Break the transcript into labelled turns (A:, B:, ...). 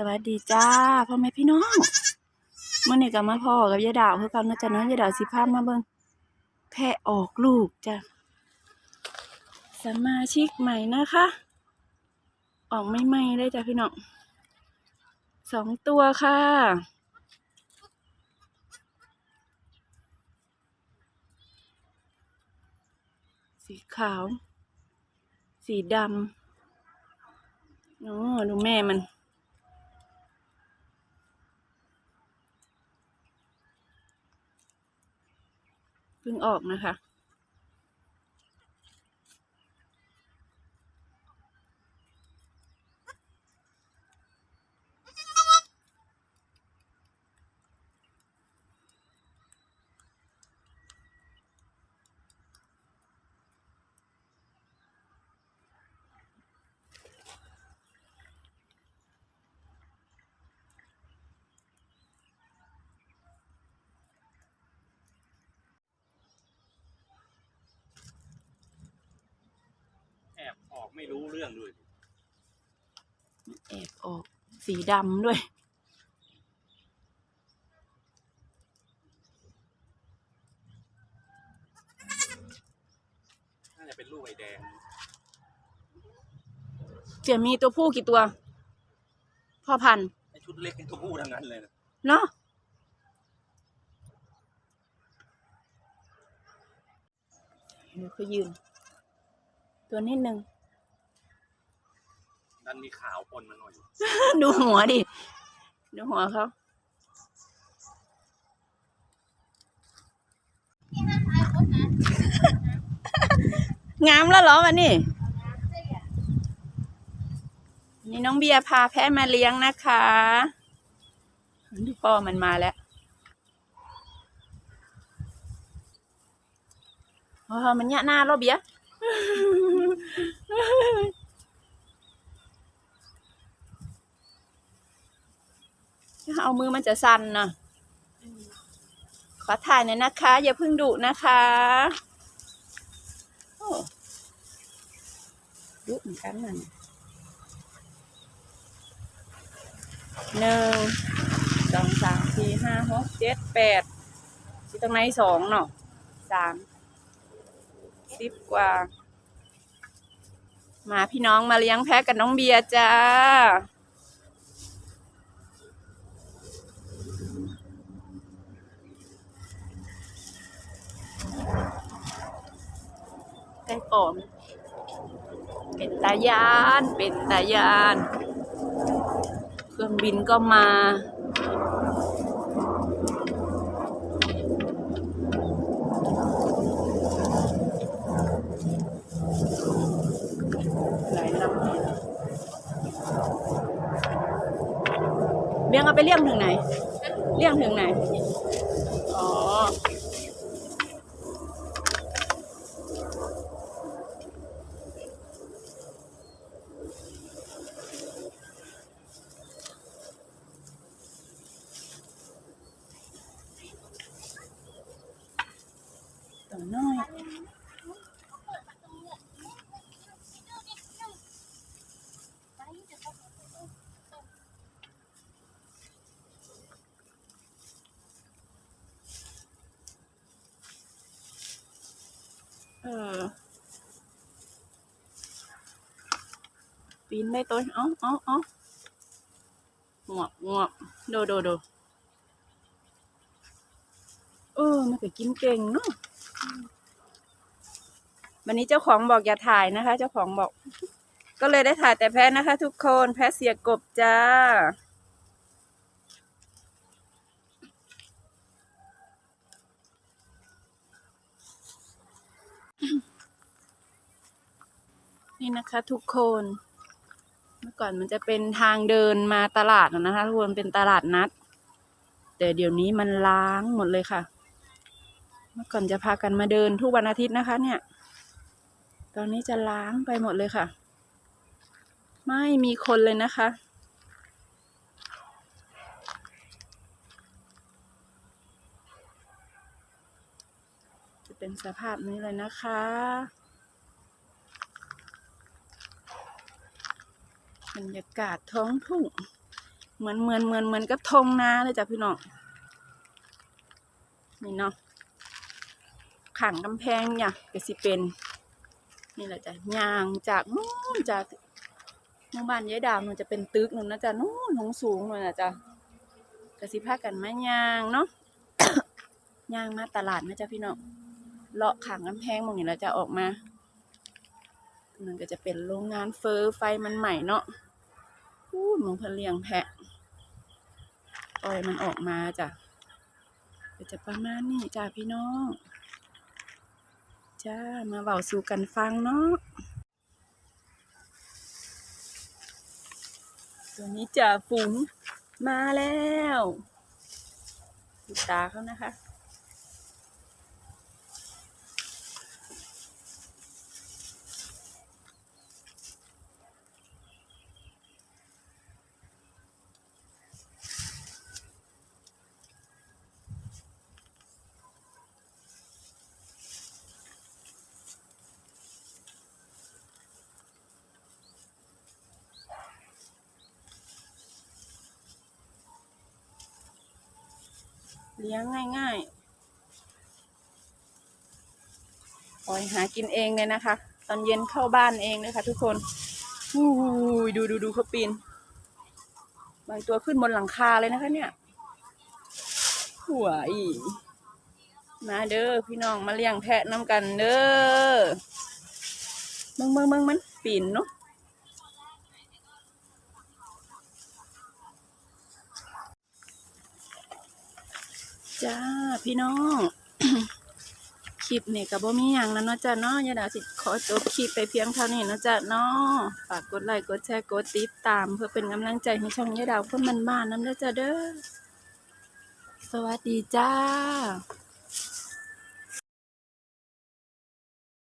A: สวัสดีจ้าพ่อแม่พี่น้องเมื่อนี้ก็มาพ่อกับยายดาวคือกันนะจ๊ะเนาะยายดาวสิพามาเบิ่งแพะออกลูกจ้ะสมาชิกใหม่นะคะ ออกไม่ใหม่เลยจ้ะพี่น้องสองตัวค่ะสีขาว สีดำ อ๋อ ดูแม่มัน พิ่งออกนะคะ
B: ไม่รู้เรื่องด้วย
A: แอบออกสีดำด้วย
B: น่าจะเป็นลูกไอแดง
A: จะมีตัวผู้กี่ตัว พ่อพันธุ์
B: ไอชุดเล็กไอตัวผู้ทั้งนั้นเลยนะ
A: เนาะเดี๋ยวเขายืน ตัวนิดนึง
B: ดันมีขาวปนมาหน่อย
A: ดูหัวดิ ดูหัวเขางามแล้วเหรอวันนี้วันนี่น้องเบียร์พาแพะมาเลี้ยงนะคะดูพ่อมันมาแล้วอ๋อมันเนี่ยหน้าเราเบียร์ ถ้าเอามือมันจะสั่นนะขอถ่ายหน่อยนะคะ อย่าเพิ่งดุนะคะโอ้ดุเหมือนกันนั่นหนึ่งสองสามสี่ห้าหกเจ็ดแปดสิตรงไหนสองเนาะสามสิบกว่า มาพี่น้องมาเลี้ยงแพะกับน้องเบียร์จ้า ไก่ปลอมเป็นตายานเป็นตายาน เครื่องบินก็มาหลายลำเนี่ยเลี้ยงเอาไปเลี้ยงถึงไหน เลี้ยงถึงไหน อ๋อ ตัวน้อย เออ ปีนได้ตัวเอ้าเอ้าเอ้าหวบหวบโดโดโดเออมันก็กินเก่งเนาะวันนี้เจ้าของบอกอย่าถ่ายนะคะ เจ้าของบอก ก็เลยได้ถ่ายแต่แพ้นะคะ ทุกคนแพ้เสียกบจ้า นี่นะคะทุกคน เมื่อก่อนมันจะเป็นทางเดินมาตลาดนะคะทุกคนเป็นตลาดนัด แต่เดี๋ยวนี้มันล้างหมดเลยค่ะ เมื่อก่อนจะพากันมาเดินทุกวันอาทิตย์นะคะ เนี่ย ตอนนี้จะล้างไปหมดเลยค่ะ ไม่มีคนเลยนะคะ เป็นสภาพนี้เลยนะคะ บรรยากาศท้องทุ่ง เหมือนเหมือนเหมือนเหมือนกับทงนาเลยจ้ะพี่น้อง นี่เนาะขังกำแพงเนี่ยก็สิเป็น นี่แหละจ้ะยางจากนู้นจากหมู่บ้านยายดาวมันจะเป็นตึกนู่นนะจ๊ะนู้นสูงสูงเลยนะจ๊ะกสิพากันมายางเนาะยางมาตลาดนะจ๊ะพี่น้อง เลาะขังกำแพงมองนี่แหละจะออกมามันก็จะเป็นโรงงานเฟอร์ไฟมันใหม่เนาะพูดมองเพลียงแพะปล่อยมันออกมาจ้ะก็จะประมาณนี้จ้ะพี่น้องจ้ามาเบาสู่กันฟังเนาะตัวนี้จ่าฝูงมาแล้วดูตาเขานะคะ เลี้ยงง่ายๆปล่อยหากินเองเลยนะคะ ตอนเย็นเข้าบ้านเองเลยค่ะทุกคนอู้ยดูดูดูเขาปีนบางตัวขึ้นบนหลังคาเลยนะคะเนี่ยหัวอีมาเด้อพี่น้องมาเลี้ยงแพะน้ำกันเด้อมึงมึงมึงมันปีนเนาะ จ้าพี่น้อง คลิปนี่กับบ่มีอย่างแล้วเนาะจ้าเนาะยาดาสิขอจบคลิปไปเพียงเท่านี้เนาะจ้าเนาะฝากกดไลค์กดแชร์กดติดตาม เพื่อเป็นกำลังใจให้ช่องยาดาวคนมันบ้านน้ำเด้อจ้าเด้อสวัสดีจ้า